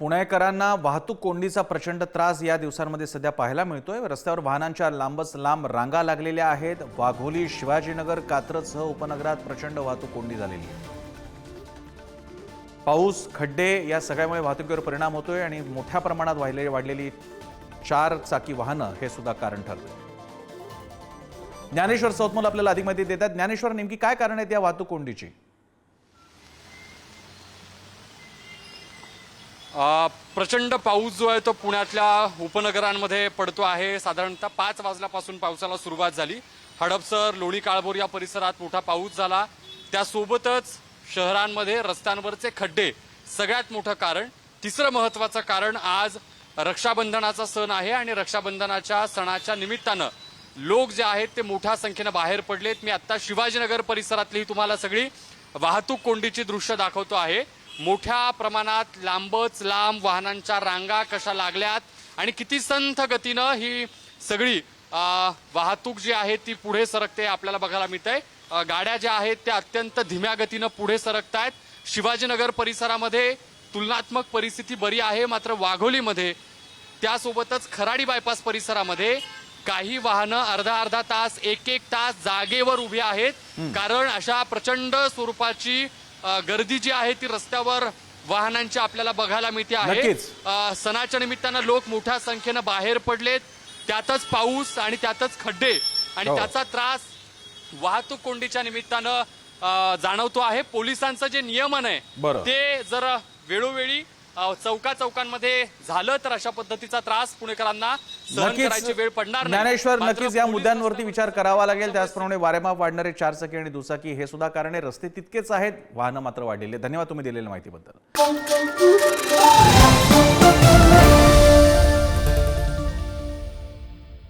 पुणेकरांना वाहतूक कोंडीचा प्रचंड त्रास या दिवसांमध्ये सध्या पाहायला मिळतोय. रस्त्यावर वाहनांच्या लांबच लांब रांगा लागलेल्या आहेत. वाघोली शिवाजीनगर कात्रजसह उपनगरात प्रचंड वाहतूक कोंडी झालेली आहे. पाऊस खड्डे या सगळ्यामुळे वाहतुकीवर परिणाम होतोय आणि मोठ्या प्रमाणात वाहिले वाढलेली चार चाकी वाहनं हे सुद्धा कारण ठरतं ज्ञानेश्वर सौतमोल आपल्याला अधिक माहिती देतात. ज्ञानेश्वर नेमकी काय कारण आहेत या वाहतूक कोंडीची? प्रचंड पाऊस जो आहे तो पुण्यातल्या उपनगरांमध्ये पडतो आहे. साधारणतः पाच वाजल्यापासून पावसाला सुरुवात झाली. हडपसर लोणी काळभोर या परिसरात मोठा पाऊस झाला. त्यासोबतच शहरांमध्ये रस्त्यांवरचे खड्डे सगळ्यात मोठं कारण. तिसरं महत्वाचं कारण आज रक्षाबंधनाचा सण आहे आणि रक्षाबंधनाच्या सणाच्या निमित्तानं लोक जे आहेत ते मोठ्या संख्येनं बाहेर पडलेत. मी आत्ता शिवाजीनगर परिसरातली तुम्हाला सगळी वाहतूक कोंडीची दृश्य दाखवतो आहे. मोठ्या प्रमाणात लांबच लांब वाहनांच्या रांगा कशा लागल्यात आणि किती संथ गतीनं ही सगळी वाहतूक जी आहे ती पुढे सरकते आपल्याला बघायला मिळतंय. गाड्या ज्या आहेत त्या अत्यंत धीम्या गतीनं पुढे सरकतायत. शिवाजीनगर परिसरामध्ये तुलनात्मक परिस्थिती बरी आहे मात्र वाघोलीमध्ये त्यासोबतच खराडी बायपास परिसरामध्ये काही वाहनं अर्धा अर्धा तास एक एक तास जागेवर उभी आहेत. कारण अशा प्रचंड स्वरूपाची गर्दी जी आहे ती रस्त्यावर वाहनांची आपल्याला बघायला मिळते आहे. सणाच्या निमित्तानं लोक मोठ्या संख्येनं बाहेर पडलेत. त्यातच पाऊस आणि त्यातच खड्डे. आणि हो. त्याचा त्रास वाहतूक कोंडीच्या निमित्तानं जाणवतो आहे. पोलिसांचं जे नियमन आहे. ते जर वेळोवेळी चौका चौकांमध्ये झालं तर अशा पद्धतीचा त्रास पुणेकरांना सहन करायची वेळ पडणार. ज्ञानेश्वर नक्कीच या मुद्द्यांवरती विचार करावा लागेल. त्याचप्रमाणे वारेमाप वाढणारे चारचाकी आणि दुचाकी हे सुद्धा कारणे. रस्ते तितकेच आहेत वाहनं मात्र वाढलेले धन्यवाद तुम्ही दिलेल्या माहितीबद्दल.